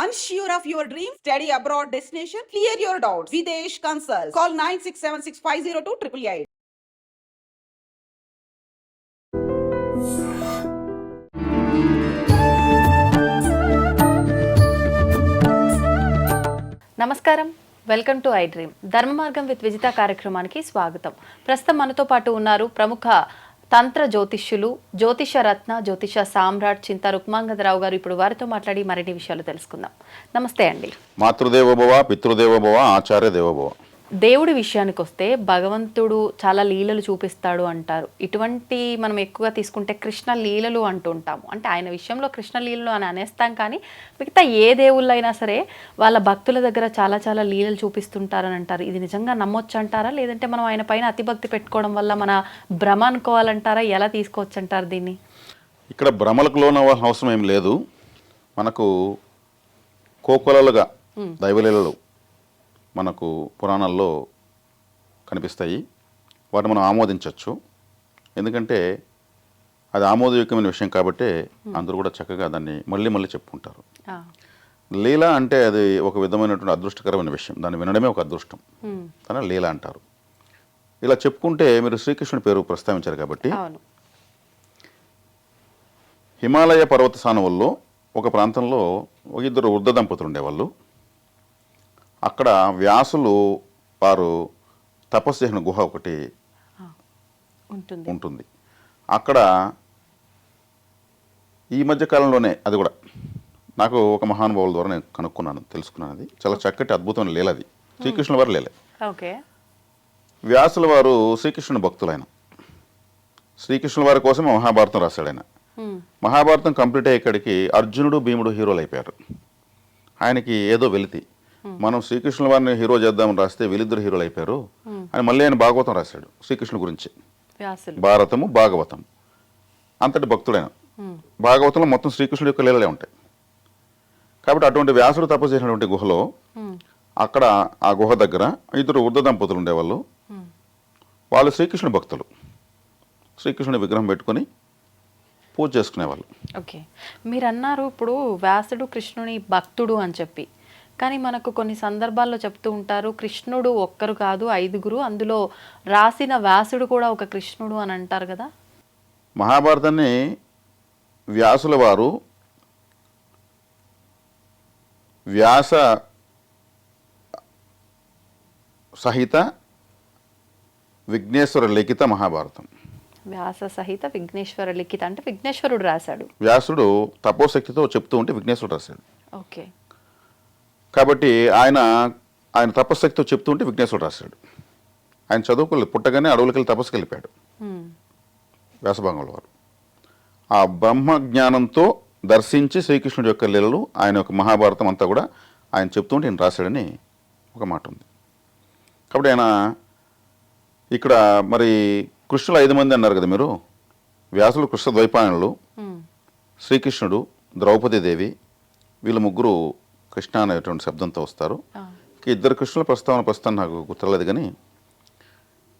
Unsure of your dream? Study abroad destination? Clear your doubts. Videsh Consult. Call 9676502888. నమస్కారం welcome to I dream ధర్మ మార్గం with Vijitha కార్యక్రమానికి స్వాగతం ప్రస్తుతం మనతో పాటు ఉన్నారు ప్రముఖ తంత్ర జ్యోతిష్యులు జ్యోతిష రత్న జ్యోతిష సామ్రాట్ చింత రుక్మాంగదరావు గారు ఇప్పుడు వారితో మాట్లాడి మరిన్ని విషయాలు తెలుసుకుందాం. నమస్తే అండి. మాతృదేవోభవ పితృదేవోభవ ఆచార్య దేవోభవ. దేవుడి విషయానికి వస్తే భగవంతుడు చాలా లీలలు చూపిస్తాడు అంటారు. ఇటువంటి మనం ఎక్కువగా తీసుకుంటే కృష్ణ లీలలు అంటుంటాము అంటే ఆయన విషయంలో కృష్ణ లీలలు అని అనేస్తాం కానీ మిగతా ఏ దేవుళ్ళైనా సరే వాళ్ళ భక్తుల దగ్గర చాలా చాలా లీలలు చూపిస్తుంటారని అంటారు. ఇది నిజంగా నమ్మొచ్చు అంటారా? లేదంటే మనం ఆయన పైన అతిభక్తి పెట్టుకోవడం వల్ల మన భ్రమ అనుకోవాలంటారా? ఎలా తీసుకోవచ్చు అంటారు దీన్ని? ఇక్కడ భ్రమలకు లోనవ్వాల్సిన అవసరం ఏం లేదు. మనకు కోకొలలుగా దైవలీలలు మనకు పురాణాల్లో కనిపిస్తాయి. వాటిని మనం ఆమోదించవచ్చు. ఎందుకంటే అది ఆమోదయోగ్యమైన విషయం కాబట్టి అందరూ కూడా చక్కగా దాన్ని మళ్ళీ మళ్ళీ చెప్పుకుంటారు. లీల అంటే అది ఒక విధమైనటువంటి అదృష్టకరమైన విషయం. దాన్ని వినడమే ఒక అదృష్టం. తన లీల అంటారు. ఇలా చెప్పుకుంటే మీరు శ్రీకృష్ణుడి పేరు ప్రస్తావించారు కాబట్టి హిమాలయ పర్వత సానువుల్లో ఒక ప్రాంతంలో ఒక ఇద్దరు వృద్ధ దంపతులు ఉండేవాళ్ళు. అక్కడ వ్యాసులు వారు తపస్సు చేసిన గుహ ఒకటి ఉంటుంది. ఉంటుంది. అక్కడ ఈ మధ్య కాలంలోనే అది కూడా నాకు ఒక మహానుభావుల ద్వారా నేను కనుక్కున్నాను తెలుసుకున్నాను అది. చాలా చక్కటి అద్భుతమైన లీల అది. శ్రీకృష్ణుల వారు లేలే. ఓకే. వ్యాసుల వారు శ్రీకృష్ణుని భక్తులైన. శ్రీకృష్ణుల వారి కోసం మహాభారతం రాశాడు ఆయన. మహాభారతం కంప్లీట్ అయ్యేక్కడికి అర్జునుడు భీముడు హీరోలు అయిపోయారు. ఆయనకి ఏదో వెలితి. మనం శ్రీకృష్ణుల వారిని హీరో చేద్దామని రాస్తే వీళ్ళిద్దరు హీరోలు అయిపోయారు. అని మళ్ళీ ఆయన భాగవతం రాశాడు శ్రీకృష్ణుడి గురించి. భారతము భాగవతం. అంతటి భక్తుడైన. భాగవతంలో మొత్తం శ్రీకృష్ణుడి యొక్క లీలలే ఉంటాయి. కాబట్టి అటువంటి వ్యాసుడు తపస్సు చేసినటువంటి గుహలో అక్కడ ఆ గుహ దగ్గర ఇద్దరు వృద్ధ దంపతులు ఉండేవాళ్ళు. వాళ్ళు శ్రీకృష్ణుడి భక్తులు. శ్రీకృష్ణుడి విగ్రహం పెట్టుకొని పూజ చేసుకునేవాళ్ళు. ఓకే. మీరు అన్నారు ఇప్పుడు వ్యాసుడు కృష్ణుని భక్తుడు అని చెప్పి. కానీ మనకు కొన్ని సందర్భాల్లో చెప్తూ ఉంటారు కృష్ణుడు ఒక్కరు కాదు ఐదుగురు. అందులో రాసిన వ్యాసుడు కూడా ఒక కృష్ణుడు అని అంటారు కదా. మహాభారతాన్ని వ్యాసుల వారు వ్యాస సహిత విఘ్నేశ్వర లిఖిత మహాభారతం. వ్యాస సహిత విఘ్నేశ్వర లిఖిత అంటే విఘ్నేశ్వరుడు రాశాడు. వ్యాసుడు తపోశక్తితో చెప్తూ ఉంటే విఘ్నేశ్వరుడు రాశాడు. ఓకే. కాబట్టి ఆయన ఆయన తపశక్తితో చెప్తూ ఉంటే విఘ్నేశ్వరుడు రాశాడు. ఆయన చదువుకోలేదు పుట్టగానే అడవులకి వెళ్ళి తపస్సుకి వెళ్ళిపోయాడు వ్యాసభాగంలో వారు. ఆ బ్రహ్మ జ్ఞానంతో దర్శించి శ్రీకృష్ణుడి యొక్క లీలలు ఆయన యొక్క మహాభారతం అంతా కూడా ఆయన చెప్తుంటే ఆయన రాశాడని ఒక మాట ఉంది. కాబట్టి ఆయన ఇక్కడ మరి కృష్ణులు ఐదు మంది అన్నారు కదా మీరు? వ్యాసులు కృష్ణ ద్వైపాయనులు శ్రీకృష్ణుడు ద్రౌపదీదేవి వీళ్ళు ముగ్గురు కృష్ణ అనేటువంటి శబ్దంతో వస్తారు. ఇద్దరు కృష్ణుల ప్రస్తావన ప్రస్తుతం నాకు గుర్తులేదు కానీ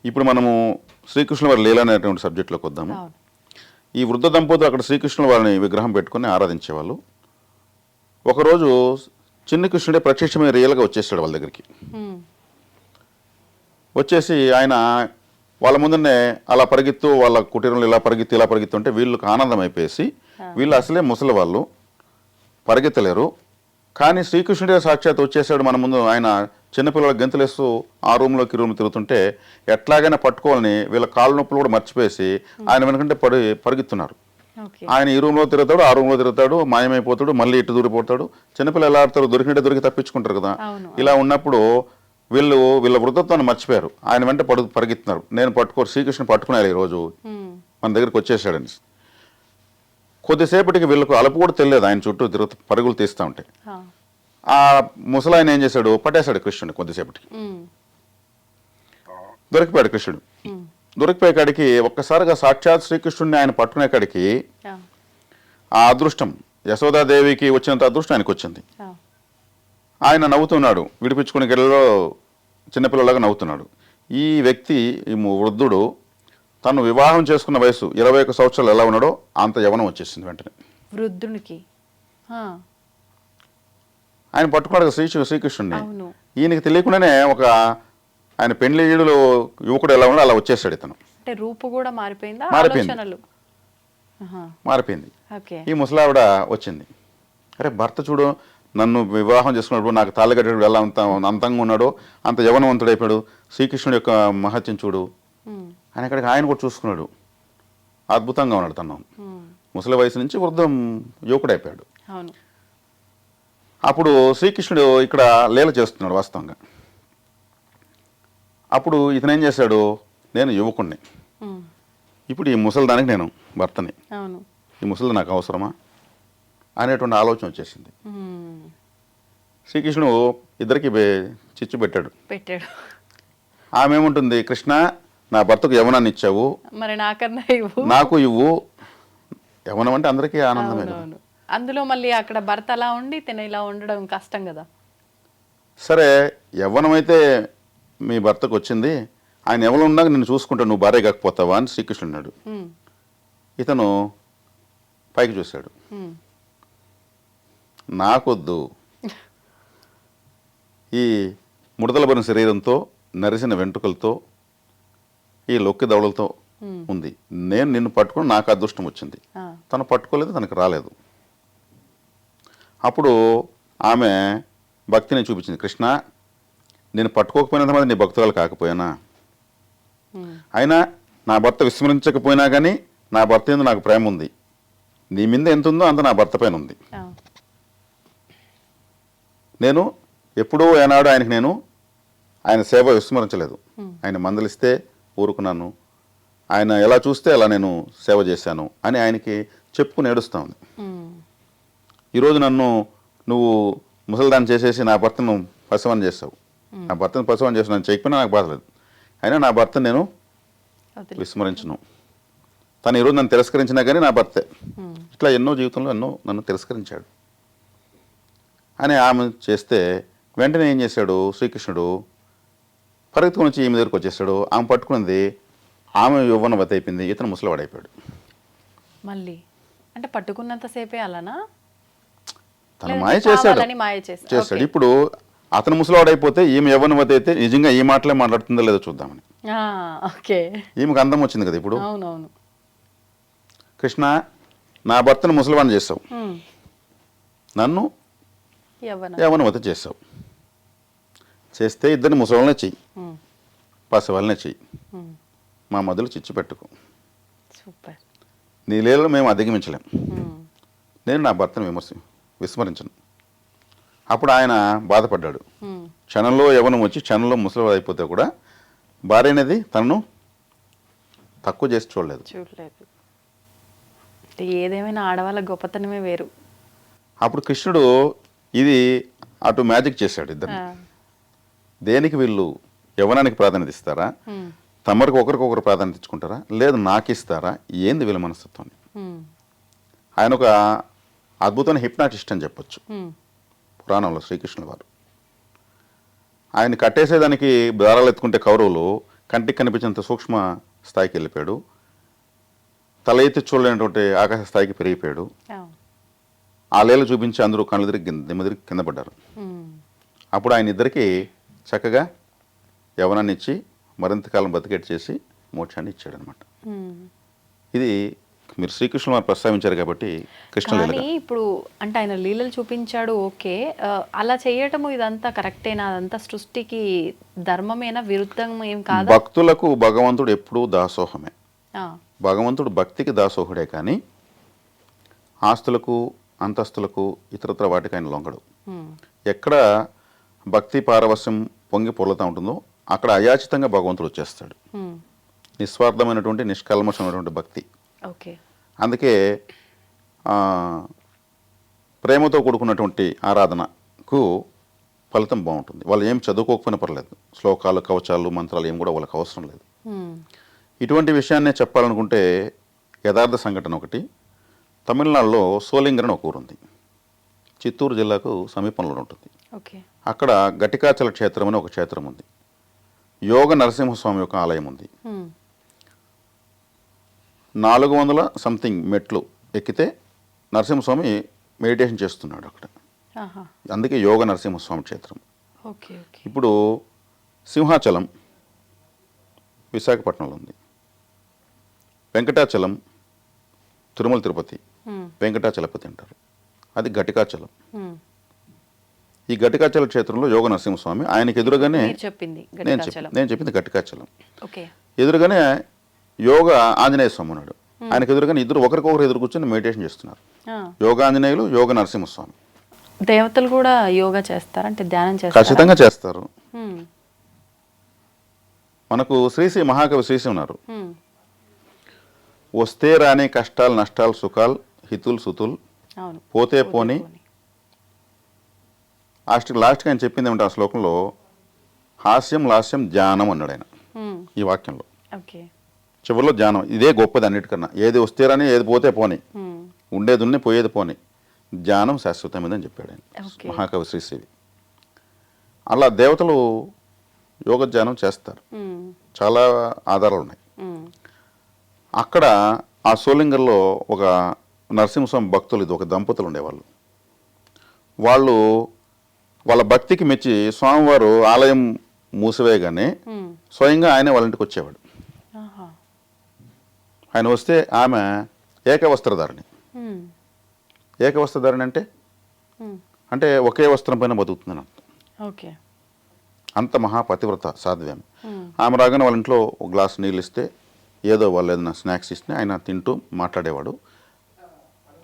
ఇప్పుడు మనము శ్రీకృష్ణుల వారి లీల అనేటువంటి సబ్జెక్టులోకి వద్దాము. ఈ వృద్ధ దంపతులు అక్కడ శ్రీకృష్ణుల వారిని విగ్రహం పెట్టుకుని ఆరాధించేవాళ్ళు. ఒకరోజు చిన్న కృష్ణుడే ప్రత్యక్షమైన రియల్గా వచ్చేసాడు వాళ్ళ దగ్గరికి. వచ్చేసి ఆయన వాళ్ళ ముందనే అలా పరిగెత్తు వాళ్ళ కుటీరంలో ఇలా పరిగెత్తి ఇలా పరిగెత్తుంటే వీళ్ళకి ఆనందం అయిపోయేసి వీళ్ళు అసలే ముసలి వాళ్ళు పరిగెత్తలేరు. కానీ శ్రీకృష్ణుడే సాక్షాత్ వచ్చేసాడు మన ముందు. ఆయన చిన్నపిల్లల గెంతులేస్తూ ఆ రూమ్లోకి రూమ్ తిరుగుతుంటే ఎట్లాగైనా పట్టుకోవాలని వీళ్ళ కాళ్ళ నొప్పులు కూడా మర్చిపోయేసి ఆయన వెనకంటే పడి పరిగెత్తున్నారు. ఆయన ఈ రూమ్లో తిరుగుతాడు ఆ రూమ్లో తిరుగుతాడు మాయమైపోతాడు మళ్ళీ ఇటు దూరిపోతాడు. చిన్నపిల్లలు ఎలా ఆడతారు దొరికినట్టే దొరికి తప్పించుకుంటారు కదా. ఇలా ఉన్నప్పుడు వీళ్ళు వీళ్ళ వృద్ధత్వాన్ని మర్చిపోయారు. ఆయన వెంట పడు పరిగెత్తున్నారు. నేను పట్టుకో శ్రీకృష్ణ పట్టుకున్నారు ఈరోజు. మన దగ్గరికి వచ్చేసాడని కొద్దిసేపటికి వీళ్ళకు అలుపు కూడా తెలియదు ఆయన చుట్టూ తిరుగుతూ పరుగులు తీస్తూ ఉంటే. ఆ, ముసలాయన ఏం చేశాడు? పట్టేశాడు కృష్ణుని కొద్దిసేపటికి. దొరికిపోయాడు కృష్ణుడు. దొరికిపోయే కాడికి ఒక్కసారిగా సాక్షాత్ శ్రీకృష్ణుడిని ఆయన పట్టుకునే కాడికి ఆ, అదృష్టం యశోదాదేవికి వచ్చినంత అదృష్టం ఆయనకు వచ్చింది. ఆయన నవ్వుతున్నాడు. విడిపించుకునే గెలలో చిన్నపిల్లలాగా నవ్వుతున్నాడు. ఈ వ్యక్తి ఈ వృద్ధుడు తను వివాహం చేసుకున్న వయసు ఇరవై ఒక సంవత్సరాలు ఎలా ఉన్నాడో అంత యవనం వచ్చేసింది వెంటనే. వృద్ధునికి. ఆయన పట్టుకున్నాడు శ్రీ శ్రీకృష్ణుడిని. ఈయనకి తెలియకుండానే ఒక ఆయన పెళ్ళిళ్ళు యువకుడు ఎలా ఉన్నాడో అలా వచ్చేసాడు ఇతను. అంటే రూపు కూడా మారిపోయిందా? మారిపోయింది. మారిపోయింది. ఈ ముసలావిడ వచ్చింది. అరే భర్త చూడు నన్ను వివాహం చేసుకున్నప్పుడు నాకు తాళి కట్టేటప్పుడు ఎలా అంత అంతంగా ఉన్నాడో అంత యవనవంతుడు అయిపోయాడు శ్రీకృష్ణుడి యొక్క మహత్యం చూడు. ఆయన అక్కడికి ఆయన కూడా చూసుకున్నాడు. అద్భుతంగా ఉన్నాడు తను. ముసలి వయసు నుంచి వృద్ధం యువకుడు అయిపోయాడు అప్పుడు శ్రీకృష్ణుడు ఇక్కడ లీల చేస్తున్నాడు వాస్తవంగా. అప్పుడు ఇతను ఏం చేశాడు? నేను యువకుణ్ణి. ఇప్పుడు ఈ ముసలిదానికి నేను భర్తని. ఈ ముసలి నాకు అవసరమా? అనేటువంటి ఆలోచన వచ్చేసింది. శ్రీకృష్ణుడు ఇద్దరికి చిచ్చు పెట్టాడు. పెట్టాడు. ఆమె ఏముంటుంది? కృష్ణ నా భర్తకు యవనాన్ని ఇచ్చావు. మరి నాకన్నా ఇవ్వు. నాకు ఇవ్వు. యవనం అంటే అందరికీ ఆనందమే అందులో మళ్ళీ అక్కడ భర్త అలా ఉండి తిన ఇలా ఉండడం కష్టం కదా. సరే యవ్వనం అయితే మీ భర్తకు వచ్చింది. ఆయన ఎవరు ఉన్నాక నిన్ను చూసుకుంటా నువ్వు భార్య కాకపోతావా అని శ్రీకృష్ణుడు అన్నాడు. ఇతను పైకి చూశాడు. నాకొద్దు. ఈ ముడతలబడిన శరీరంతో నరిసిన వెంట్రుకలతో ఈ లొక్కి దవడలతో ఉంది. నేను నిన్ను పట్టుకుని నాకు అదృష్టం వచ్చింది. తను పట్టుకోలేదు తనకు రాలేదు. అప్పుడు ఆమె భక్తిని చూపించింది. కృష్ణ నేను పట్టుకోకపోయినంత మంది నీ భక్తురాలు కాకపోయినా? అయినా నా భర్త విస్మరించకపోయినా కానీ నా భర్త మీద నాకు ప్రేమ ఉంది. నీ మీద ఎంత ఉందో అంత నా భర్త పైన ఉంది. నేను ఎప్పుడూ ఏనాడు ఆయనకి నేను ఆయన సేవ విస్మరించలేదు. ఆయన మందలిస్తే ఊరుకున్నాను. ఆయన ఎలా చూస్తే అలా నేను సేవ చేశాను అని ఆయనకి చెప్పుకుని ఏడుస్తా ఉంది. ఈరోజు నన్ను నువ్వు ముసలిదాన్ని చేసేసి నా భర్తను పసవని చేస్తావు. నా భర్తను పసవని చేసి నన్ను చేయకపోయినా నాకు బాధలేదు అయినా నా భర్త నేను. విస్మరించను. తను ఈరోజు నన్ను తిరస్కరించినా కానీ నా భర్తే. ఇట్లా ఎన్నో జీవితంలో ఎన్నో నన్ను తిరస్కరించాడు. అని ఆమె చేస్తే వెంటనే ఏం చేశాడు? శ్రీకృష్ణుడు పరిగెత్తుకుని వచ్చి ఈమె దగ్గరికి వచ్చేసాడు ఆమె పట్టుకున్నది ఆమె యవ్వనవతి అయిపోయింది. ఇతను ముసలివాడైపోయాడు మళ్ళీ? అంటే పట్టుకున్నంతసేపే అలానా? తన మాయ చేశాడు. కావాలని మాయ చేశాడు. ఇప్పుడు అతను ముసలివాడైపోతే ఈమె యవ్వనవతి అయితే నిజంగా ఈ మాటలే మాట్లాడుతుందో లేదో చూద్దామని. ఆ, ఓకే. ఈమెకు అందం వచ్చింది కదా ఇప్పుడు? అవునవును. కృష్ణ నా భర్తను ముసలివాడిని చేస్తావు. నన్ను యవ్వన. యవ్వనవతి చేస్తావు. చేస్తే ఇద్దరిని ముసలివాళ్ళనే చెయ్యి. పసివాళ్ళనే చెయ్యి. మా మధ్యలో చిచ్చు పెట్టుకో. సూపర్. నీ లీలలో మేము అధిగమించలేం. నేను నా భర్తను విమర్శ విస్మరించను. అప్పుడు ఆయన బాధపడ్డాడు. క్షణంలో యవనం వచ్చి క్షణంలో ముసలి అయిపోతే కూడా భార్య అనేది తనను తక్కువ చేసి చూడలేదు. చూడలేదు. ఏదేమైనా ఆడవాళ్ళ గొప్పతనమే వేరు. అప్పుడు కృష్ణుడు ఇది అటు మ్యాజిక్ చేశాడు ఇద్దరు దేనికి వీళ్ళు యవనానికి ప్రాధాన్యత ఇస్తారా? తమరికి ఒకరికొకరు ప్రాధాన్యత ఇచ్చుకుంటారా? లేదు నాకు ఇస్తారా ఏంది వీళ్ళ మనస్తత్వం ఉమ్, ఆయన ఒక అద్భుతమైన హిప్నాటిస్ట్ అని చెప్పొచ్చు. పురాణంలో శ్రీకృష్ణుల వారు. ఆయన కట్టేసేదానికి దారాలు ఎత్తుకుంటే కౌరవులు కంటికి కనిపించినంత సూక్ష్మ స్థాయికి వెళ్ళిపోయాడు. తల ఎత్తి చూడలేనటువంటి ఆకాశ స్థాయికి పెరిగిపోయాడు. ఆ, లేలు చూపించి అందరూ కళ్ళు తిరిగి కింద- దిమ్మ తిరిగి కింద పడ్డారు. అప్పుడు ఆయన ఇద్దరికి చక్కగా యవనాన్ని ఇచ్చి మరింత కాలం బతికేట్ చేసి మోక్షాన్ని ఇచ్చాడు అనమాట ఉమ్. ఇది మీరు శ్రీకృష్ణుల వారు ప్రస్తావించారు కాబట్టి కానీ ఇప్పుడు అంటే ఆయన లీలలు చూపించాడు ఓకే. అలా చేయటము ఇదంతా కరెక్టేనా? అదంతా సృష్టికి ధర్మమేనా? విరుద్ధం ఏం కాదా? భక్తులకు భగవంతుడు ఎప్పుడూ దాసోహమే. భగవంతుడు భక్తికి దాసోహుడే కానీ ఆస్తులకు అంతస్తులకు ఇతరత్ర వాటికి ఆయన లొంగడు. ఉమ్, ఎక్కడ భక్తి పారవస్యం పొంగి పొర్లుతూ ఉంటుందో అక్కడ అయాచితంగా భగవంతుడు వచ్చేస్తాడు. నిస్వార్థమైనటువంటి నిష్కల్మషమైనటువంటి భక్తి. ఓకే. అందుకే ప్రేమతో కూడుకున్నటువంటి ఆరాధనకు ఫలితం బాగుంటుంది. వాళ్ళు ఏం చదువుకోకపోయినా పర్లేదు. శ్లోకాలు కవచాలు మంత్రాలు ఏం కూడా వాళ్ళకి అవసరం లేదు. ఇటువంటి విషయాన్నే చెప్పాలనుకుంటే యథార్థ సంఘటన ఒకటి. తమిళనాడులో సోలింగర్ అని ఒక ఊరుంది. చిత్తూరు జిల్లాకు సమీపంలో ఉంటుంది. అక్కడ ఘటికాచల క్షేత్రం అని ఒక క్షేత్రం ఉంది. యోగ నరసింహస్వామి యొక్క ఆలయం ఉంది. నాలుగు వందల సంథింగ్ మెట్లు ఎక్కితే నరసింహస్వామి మెడిటేషన్ చేస్తున్నాడు అక్కడ. అందుకే యోగ నరసింహస్వామి క్షేత్రం. ఇప్పుడు సింహాచలం విశాఖపట్నంలో ఉంది. వెంకటాచలం తిరుమల తిరుపతి వెంకటాచలపతి అంటారు. అది ఘటికాచలం. ఈ ఘటికాచల క్షేత్రంలో యోగ నరసింహస్వామి ఆయనకి ఎదురుగానే మీరు చెప్పింది నేను నేను చెప్పింది ఘటికాచలం. ఎదురుగానే యోగ ఆంజనేయ స్వామి ఉన్నాడు. ఆయనకు ఎదురుగానే ఇద్దరు ఒకరికొకరు ఎదురు కూర్చొని మెడిటేషన్ చేస్తున్నారు. ఆ, యోగాంజనేయులు యోగ నరసింహస్వామి. దేవతలు కూడా యోగా చేస్తారా? అంటే ధ్యానం చేస్తారా? ఖచ్చితంగా చేస్తారు. మనకు శ్రీశ్రీ మహాకవి శ్రీశ్రీ ఉన్నారు. వస్తే రాని కష్టాలు నష్టాలు సుఖాలు హితుల్ సుతుల్ పోతే పోని. లాస్ట్ లాస్ట్కి ఆయన చెప్పింది ఏమంటే ఆ శ్లోకంలో హాస్యం లాస్యం ధ్యానం అన్నాడు ఆయన. ఈ వాక్యంలో. చివరిలో ధ్యానం ఇదే గొప్పది అన్నిటికన్నా. ఏది వస్తే రాని ఏది పోతే పోని. ఉండేది ఉన్ని పోయేది పోని. ధ్యానం శాశ్వతమైందని చెప్పాడు ఆయన. మహాకవి శ్రీశ్రీ అలా దేవతలు యోగ ధ్యానం చేస్తారు. చాలా ఆధారాలు ఉన్నాయి. అక్కడ ఆ సోలింగర్లో ఒక నరసింహస్వామి భక్తులు ఇది ఒక దంపతులు ఉండేవాళ్ళు. వాళ్ళు వాళ్ళ భక్తికి మెచ్చి స్వామివారు ఆలయం మూసివేయగానే స్వయంగా ఆయనే వాళ్ళ ఇంటికి వచ్చేవాడు. ఆయన వస్తే ఆమె ఏకవస్త్రధారిణి. ఏకవస్త్రధారిణి అంటే? అంటే ఒకే వస్త్రం పైన బతుకుతుందని అర్థం. ఓకే. అంత మహాపతివ్రత సాధ్యం. ఆమె రాగానే వాళ్ళ ఇంట్లో ఒక గ్లాస్ నీళ్ళు ఇస్తే ఏదో వాళ్ళు ఏదైనా స్నాక్స్ ఇస్తే ఆయన తింటూ మాట్లాడేవాడు.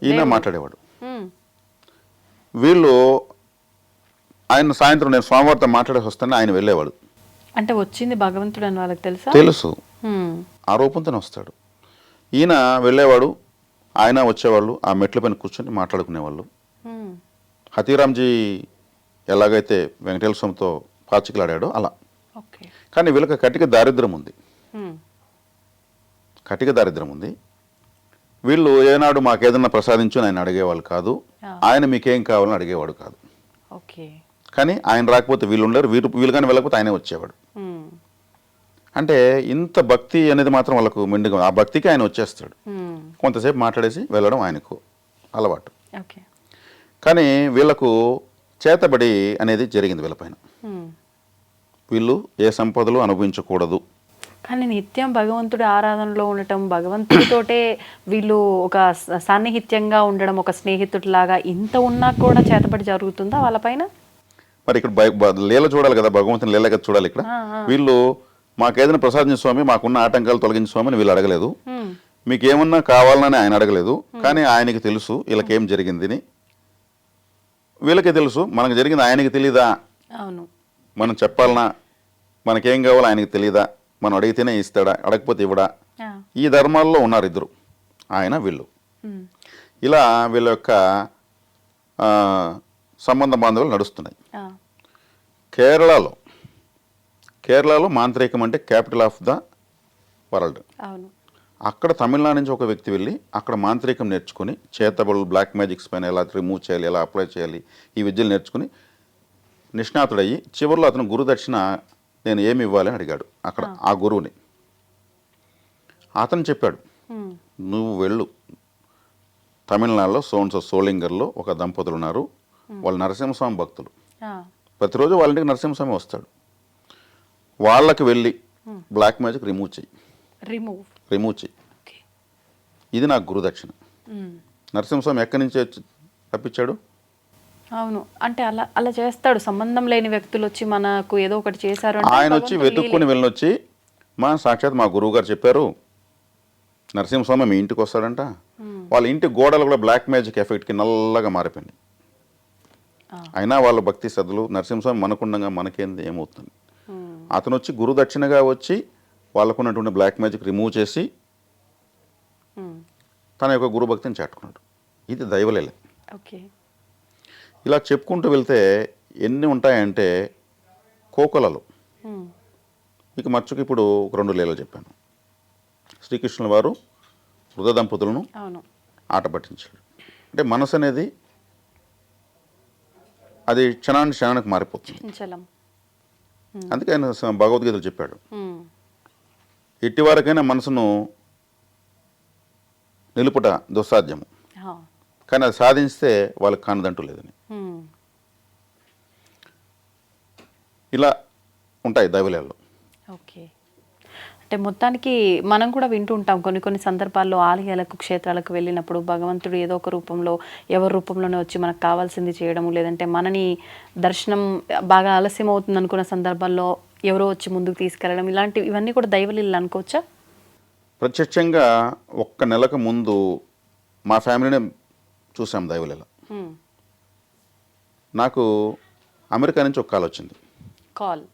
ఈయన మాట్లాడేవాడు. వీళ్ళు ఆయన సాయంత్రం నేను స్వామివారితో మాట్లాడేసి వస్తానే ఆయన వెళ్ళేవాడు. అంటే వచ్చింది భగవంతుడు అని వాళ్ళకి తెలుసా? తెలుసు. ఆ రూపంతోనే వస్తాడు. ఈయన వెళ్ళేవాడు ఆయన వచ్చేవాళ్ళు ఆ మెట్ల పైన కూర్చొని మాట్లాడుకునేవాళ్ళు. హతీరామ్జీ ఎలాగైతే వెంకటేశ్వర స్వామితో పాచికలాడాడో అలా. కానీ వీళ్ళకి కటిక దారిద్ర్యం ఉంది. కటిక దారిద్ర్యం ఉంది. వీళ్ళు ఏనాడు మాకేదన్నా ప్రసాదించు ఆయన అడిగేవాళ్ళు కాదు. ఆయన మీకేం కావాలని అడిగేవాడు కాదు. ఓకే. కానీ ఆయన రాకపోతే వీళ్ళు ఉండరు వీరు వీళ్ళు కానీ వెళ్ళకపోతే ఆయనే వచ్చేవాడు. అంటే ఇంత భక్తి అనేది మాత్రం వాళ్ళకు మెండుగా ఆ భక్తికి ఆయన వచ్చేస్తాడు. కొంతసేపు మాట్లాడేసి వెళ్ళడం ఆయనకు అలవాటు. ఓకే. కానీ వీళ్ళకు చేతబడి అనేది జరిగింది వీళ్ళపైన. వీళ్ళు ఏ సంపదలు అనుభవించకూడదు. కానీ నిత్యం భగవంతుడి ఆరాధనలో ఉండటం భగవంతుడితోటే వీళ్ళు ఒక సాన్నిహిత్యంగా ఉండడం ఒక స్నేహితుడిలాగా ఇంత ఉన్నా కూడా చేతబడి జరుగుతుందా వాళ్ళపైన? మరి ఇక్కడ లీల చూడాలి కదా భగవంతుని లీల కదా చూడాలి ఇక్కడ. వీళ్ళు మాకేదైనా ప్రసాదించిన స్వామి మాకున్న ఆటంకాలు తొలగించిన స్వామి అని వీళ్ళు అడగలేదు. ఉమ్, మీకు ఏమన్నా కావాలని ఆయన అడగలేదు. కానీ ఆయనకి తెలుసు వీళ్ళకేం జరిగిందని. వీళ్ళకే తెలుసు మనకు జరిగింది ఆయనకి తెలీదా? అవును. మనం చెప్పాలనా? మనకేం కావాలో ఆయనకి తెలీదా? మనం అడిగితేనే ఇస్తాడా అడగకపోతే ఇవ్వడా? ఈ ధర్మాల్లో ఉన్నారు ఇద్దరు. ఆయన వీళ్ళు. ఇలా వీళ్ళ యొక్క సంబంధ బాంధవులు నడుస్తున్నాయి. కేరళలో కేరళలో మాంత్రికం అంటే క్యాపిటల్ ఆఫ్ ద వరల్డ్. అక్కడ తమిళనాడు నుంచి ఒక వ్యక్తి వెళ్ళి అక్కడ మాంత్రికం నేర్చుకుని చేతబడులు బ్లాక్ మ్యాజిక్స్ పైన ఎలా రిమూవ్ చేయాలి ఎలా అప్లై చేయాలి ఈ విద్యలు నేర్చుకుని నిష్ణాతుడయ్యి చివరిలో అతను గురుదక్షిణ నేను ఏమి ఇవ్వాలి అని అడిగాడు అక్కడ ఆ. గురువుని. అతను చెప్పాడు నువ్వు వెళ్ళు. తమిళనాడులో సోన్సో సోలింగర్లో ఒక దంపతులు ఉన్నారు. వాళ్ళు నరసింహస్వామి భక్తులు. ప్రతిరోజు వాళ్ళ ఇంటికి నరసింహస్వామి వస్తాడు. వాళ్ళకి వెళ్ళి బ్లాక్ మ్యాజిక్ రిమూవ్ చెయ్యి. రిమూవ్. రిమూవ్ చెయ్యి. ఇది నాకు గురుదక్షిణ. నరసింహస్వామి ఎక్కడి నుంచి తప్పించాడు? అవును. అంటే అలా అలా చేస్తాడు. సంబంధం లేని వ్యక్తులు వచ్చి మనకు ఏదో ఒకటి చేశారు ఆయన వచ్చి వెతుక్కుని వెళ్ళొచ్చి మా సాక్షాత్ మా గురువు గారు చెప్పారు నరసింహస్వామి మీ ఇంటికి వస్తాడంట. వాళ్ళ ఇంటి గోడలు కూడా బ్లాక్ మ్యాజిక్ ఎఫెక్ట్కి నల్లగా మారిపోయింది. అయినా వాళ్ళ భక్తి శ్రద్ధలు నరసింహస్వామి మనకుండగా మనకేంది ఏమవుతుంది? అతను వచ్చి గురుదక్షిణగా వచ్చి వాళ్ళకున్నటువంటి బ్లాక్ మ్యాజిక్ రిమూవ్ చేసి తన యొక్క గురుభక్తిని చాటుకున్నాడు. ఇది దైవలేలే. ఓకే. ఇలా చెప్పుకుంటూ వెళ్తే ఎన్ని ఉంటాయంటే కోకొలలో. ఉమ్, ఇక మచ్చుకు ఇప్పుడు ఒక రెండు లీలలు చెప్పాను. శ్రీకృష్ణుల వారు వృధ దంపతులను ఆట పట్టించాడు అంటే మనసు అనేది అది క్షణాన్ని క్షణానికి మారిపోతుంది. అందుకే ఆయన భగవద్గీతలు చెప్పాడు. ఉమ్, ఎట్టి వరకైనా మనసును నిలుపుట దుస్సాధ్యము. కానీ అది సాధిస్తే వాళ్ళకి కానిదంటూ లేదని. ఇలా ఉంటాయి దైవలేళ్ళు ఓకే. అంటే మొత్తానికి మనం కూడా వింటూ ఉంటాం కొన్ని కొన్ని సందర్భాల్లో ఆలయాలకు క్షేత్రాలకు వెళ్ళినప్పుడు భగవంతుడు ఏదో ఒక రూపంలో ఎవరి రూపంలోనే వచ్చి మనకు కావాల్సింది చేయడము లేదంటే మనని దర్శనం బాగా ఆలస్యం అవుతుంది అనుకున్న సందర్భాల్లో ఎవరో వచ్చి ముందుకు తీసుకెళ్ళడం ఇలాంటివి ఇవన్నీ కూడా దైవలీలు అనుకోవచ్చా? ప్రత్యక్షంగా ఒక్క నెలకు ముందు మా ఫ్యామిలీనే చూసాం దైవలీల. నాకు అమెరికా నుంచి ఒక కాల్ వచ్చింది. కాల్.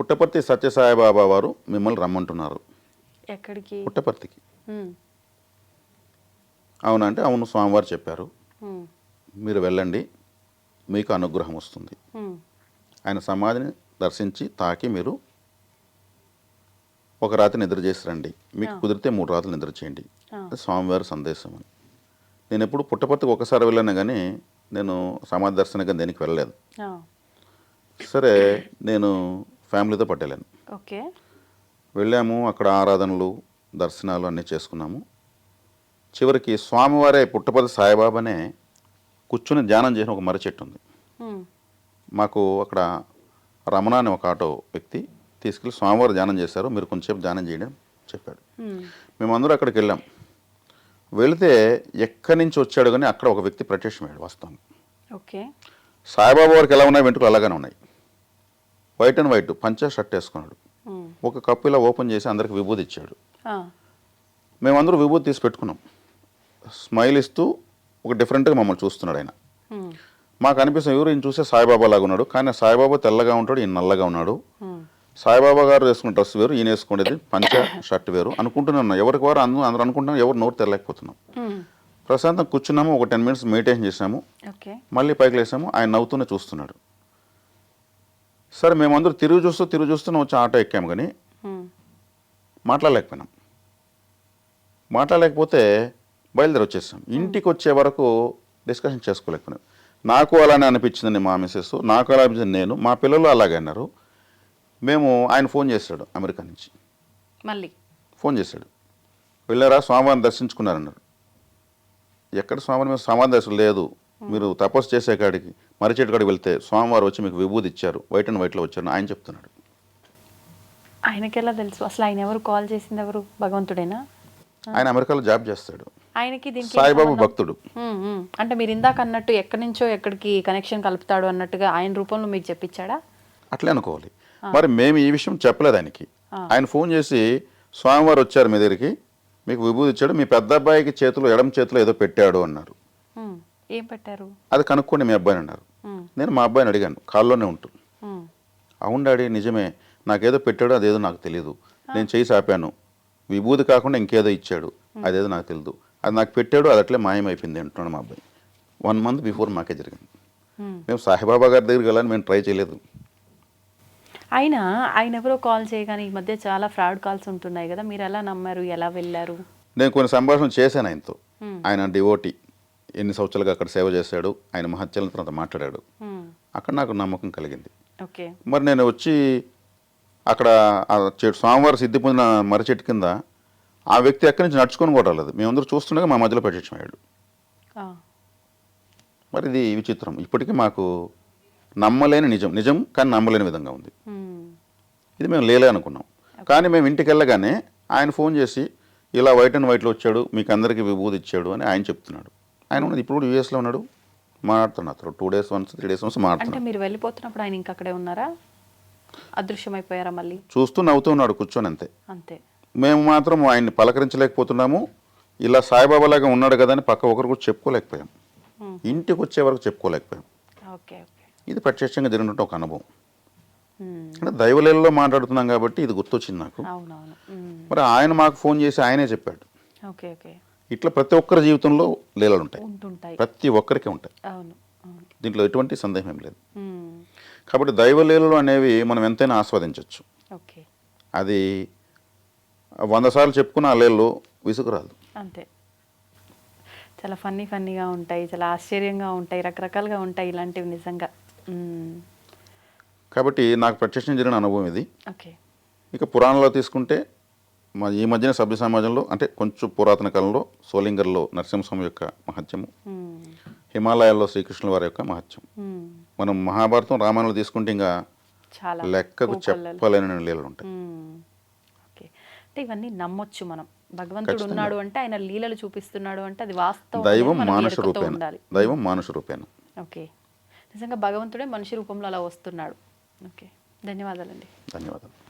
పుట్టపర్తి సత్యసాయిబాబా వారు మిమ్మల్ని రమ్మంటున్నారు. ఎక్కడికి? పుట్టపర్తికి. అవునంటే అవును స్వామివారు చెప్పారు. మీరు వెళ్ళండి మీకు అనుగ్రహం వస్తుంది. ఆయన సమాధిని దర్శించి తాకి మీరు ఒక రాత్రి నిద్ర చేసి రండి. మీకు కుదిరితే మూడు రాత్రులు నిద్ర చేయండి. అది స్వామివారి సందేశం అని. నేను ఎప్పుడు పుట్టపర్తికి ఒకసారి వెళ్ళాను కానీ నేను సమాధి దర్శనంగా దేనికి వెళ్ళలేదు. సరే నేను ఫ్యామిలీతో పట్టెళ్ళాను. ఓకే. వెళ్ళాము అక్కడ ఆరాధనలు దర్శనాలు అన్నీ చేసుకున్నాము. చివరికి స్వామివారే పుట్టపర్తి సాయిబాబానే కూర్చుని ధ్యానం చేసిన ఒక మర్రి చెట్టు ఉంది. మాకు అక్కడ రమణ అని ఒక ఆటో వ్యక్తి తీసుకెళ్ళి స్వామివారు ధ్యానం చేశారు. మీరు కొంచెంసేపు ధ్యానం చేయండి చెప్పాడు. మేమందరూ అక్కడికి వెళ్ళాం. వెళితే ఎక్కడి నుంచి వచ్చాడు కానీ అక్కడ ఒక వ్యక్తి ప్రత్యక్షమయ్యాడు వాస్తవం ఓకే. సాయిబాబా వారికి ఎలా ఉన్నాయి? వెంట్రుకలు అలాగే ఉన్నాయి. వైట్ అండ్ వైట్ పంచ షర్ట్ వేసుకున్నాడు. ఒక కప్పు ఇలా ఓపెన్ చేసి అందరికి విభూతి ఇచ్చాడు. మేమందరూ విభూతి తీసి పెట్టుకున్నాం. స్మైల్ ఇస్తూ ఒక డిఫరెంట్గా మమ్మల్ని చూస్తున్నాడు ఆయన. మాకు అనిపిస్తుంది ఎవరు ఈయన చూస్తే సాయిబాబా లాగా ఉన్నాడు. కానీ సాయిబాబా తెల్లగా ఉంటాడు ఈయన నల్లగా ఉన్నాడు. సాయిబాబా గారు వేసుకున్న డ్రెస్ వేరు ఈయన వేసుకునేది పంచ షర్ట్ వేరు. అనుకుంటున్నాను ఎవరికి వారు అందరూ అందరూ అనుకుంటున్నాం ఎవరు నోరు తెరలేకపోతున్నాం. ప్రశాంతం కూర్చున్నాము ఒక టెన్ మినిట్స్ మెడిటేషన్ చేసాము మళ్ళీ పైకి లేసాము ఆయన నవ్వుతూనే చూస్తున్నాడు. సరే మేమందరూ తిరుగు చూస్తూ తిరుగు చూస్తూనే వచ్చి ఆటో ఎక్కాము కానీ. మాట్లాడలేకపోయినాం. మాట్లాడలేకపోతే బయలుదేరి వచ్చేసాం. ఇంటికి వచ్చే వరకు డిస్కషన్ చేసుకోలేకపోయినాం. నాకు అలానే అనిపించిందని మా మిస్సెస్. నాకు అలా అనిపించింది నేను. మా పిల్లలు అలాగే అన్నారు. మేము ఆయన ఫోన్ చేశాడు అమెరికా నుంచి. మళ్ళీ? ఫోన్ చేశాడు వెళ్ళారా? స్వామివారిని దర్శించుకున్నారన్నారు. ఎక్కడ స్వామిని మేము సమాధి దర్శనం లేదు. మీరు తపస్సు చేసే కాడికి మరిచెట్టు కాడికి వెళ్తే స్వామివారు వచ్చి మీకు విభూతి ఇచ్చారు. వైట్ అండ్ వైట్లో వచ్చారు ఆయన చెప్తున్నాడు. ఆయనకి ఎలా తెలుసు? అసలు ఆయన ఎవరు? కాల్ చేసింది ఎవరు? భగవంతుడేనా? ఆయన అమెరికాలో జాబ్ చేస్తాడు. ఆయనకి దీనికి సాయిబాబా? భక్తుడు. అంటే మీరు ఇందాక అన్నట్టు ఎక్కడి నుంచో ఎక్కడికి కనెక్షన్ కలుపుతాడు అన్నట్టుగా ఆయన రూపంలో మీకు చెప్పించాడా? అట్లే అనుకోవాలి. మరి మేము ఈ విషయం చెప్పలేదు ఆయనకి. ఆయన ఫోన్ చేసి స్వామివారు వచ్చారు మీ దగ్గరికి మీకు విభూతి ఇచ్చాడు మీ పెద్ద అబ్బాయికి చేతిలో ఎడమ చేతిలో ఏదో పెట్టాడు అన్నారు. ఏం పెట్టారు? అది కనుక్కోండి మీ అబ్బాయిని అన్నారు. నేను మా అబ్బాయిని అడిగాను కాల్లోనే ఉంటూ. హ్మ్. అవును డాడీ నిజమే నాకేదో పెట్టాడో అదేదో నాకు తెలియదు నేను చేయి సాపాను. విభూతి కాకుండా ఇంకేదో ఇచ్చాడు అదేదో నాకు తెలియదు అది నాకు పెట్టాడు అది అట్లే మాయమైపోయింది అంటున్నాడు మా అబ్బాయి. వన్ మంత్ బిఫోర్ మాకే జరిగింది. మేము సాయిబాబా గారి దగ్గరికి వెళ్ళాలని మేము ట్రై చేయలేదు. ఆయన ఆయన ఎవరో కాల్ చేయగానే ఈ మధ్య చాలా ఫ్రాడ్ కాల్స్ ఉంటున్నాయి కదా మీరు ఎలా నమ్మారు ఎలా వెళ్ళారు? నేను కొన్ని సంభాషణలు చేశాను ఆయనతో. ఆయన డివోటి ఎన్ని సంవత్సరాలుగా అక్కడ సేవ చేశాడు ఆయన మహత్యాలను తర్వాత మాట్లాడాడు. అక్కడ నాకు నమ్మకం కలిగింది. ఓకే. మరి నేను వచ్చి అక్కడ స్వామివారి సిద్ధి పొందిన మర్రి చెట్టు కింద ఆ వ్యక్తి ఎక్కడి నుంచి నడుచుకొని కూడా రాలేదు మేమందరూ చూస్తుండగా మా మధ్యలో ప్రత్యక్షమయ్యాడు. ఆ. మరి ఇది విచిత్రం. ఇప్పటికీ మాకు నమ్మలేని నిజం. నిజం కానీ నమ్మలేని విధంగా ఉంది. హ్మ్. ఇది మేము లేలే అనుకున్నాం. కానీ మేము ఇంటికి వెళ్ళగానే ఆయన ఫోన్ చేసి ఇలా వైట్ అండ్ వైట్లో వచ్చాడు మీకు అందరికీ విభూతి ఇచ్చాడు అని ఆయన చెప్తున్నాడు. ఆయన ఉన్నది ఇప్పుడు కూడా యూఎస్లో ఉన్నాడు. మాట్లాడుతున్నాడు. అతను two days once three days once మాట్లాడుతున్నాడు. మీరు వెళ్ళిపోతున్నప్పుడు ఆయన ఇంక అక్కడే ఉన్నారా? అదృశ్యమైపోయారా మళ్ళీ? చూస్తూ నవ్వుతూ ఉన్నాడు కూర్చొని అంతే. అంతే. మేము మాత్రం ఆయన్ని పలకరించలేకపోతున్నాము. ఇలా సాయిబాబాలాగా ఉన్నాడు కదా అని పక్క ఒకరు కూడా చెప్పుకోలేకపోయాం. Hmm. ఇంటికి వచ్చే వరకు చెప్పుకోలేకపోయాం. Okay okay. ఇది ప్రత్యక్షంగా జరిగినట్టు ఒక అనుభవం. అంటే దైవలీలలో మాట్లాడుతున్నాం కాబట్టి ఇది గుర్తొచ్చింది నాకు. మరి ఆయన మాకు ఫోన్ చేసి ఆయనే చెప్పాడు. Okay okay. ఇట్లా ప్రతి ఒక్కరి జీవితంలో లీలలు ఉంటాయి ప్రతి ఒక్కరికి ఉంటాయి. దీంట్లో ఎటువంటి సందేహం ఏం లేదు. కాబట్టి దైవలీలలు అనేవి మనం ఎంతైనా ఆస్వాదించవచ్చు ఓకే. అది వంద సార్లు చెప్పుకున్న ఆ లీలలో విసుగురాదు. అంతే. చాలా ఫన్నీ ఫన్నీగా ఉంటాయి చాలా ఆశ్చర్యంగా ఉంటాయి రకరకాలుగా ఉంటాయి ఇలాంటివి నిజంగా. కాబట్టి నాకు ప్రత్యక్షం జరిగిన అనుభవం ఇది. ఇక పురాణంలో తీసుకుంటే మా ఈ మధ్యన సభ్య సమాజంలో అంటే కొంచెం పురాతన కాలంలో సోలింగర్లో నరసింహస్వామి యొక్క మహత్యము హిమాలయాల్లో శ్రీకృష్ణుల వారి యొక్క మహత్యం మనం మహాభారతం రామాయణంలో తీసుకుంటే ఇంకా చాలా లెక్కకు. చెప్పలేని లీలలు ఉంటాయి. అంటే ఇవన్నీ నమ్మొచ్చు మనం. భగవంతుడు ఉన్నాడు అంటే ఆయన లీలలు చూపిస్తున్నాడు అంటే అది వాస్తవం దైవం మానుష రూపేణ. దైవం మానుష రూపేణ. ఓకే. నిజంగా భగవంతుడే మనిషి రూపంలో అలా వస్తున్నాడు. ఓకే. ధన్యవాదాలండి. ధన్యవాదాలు.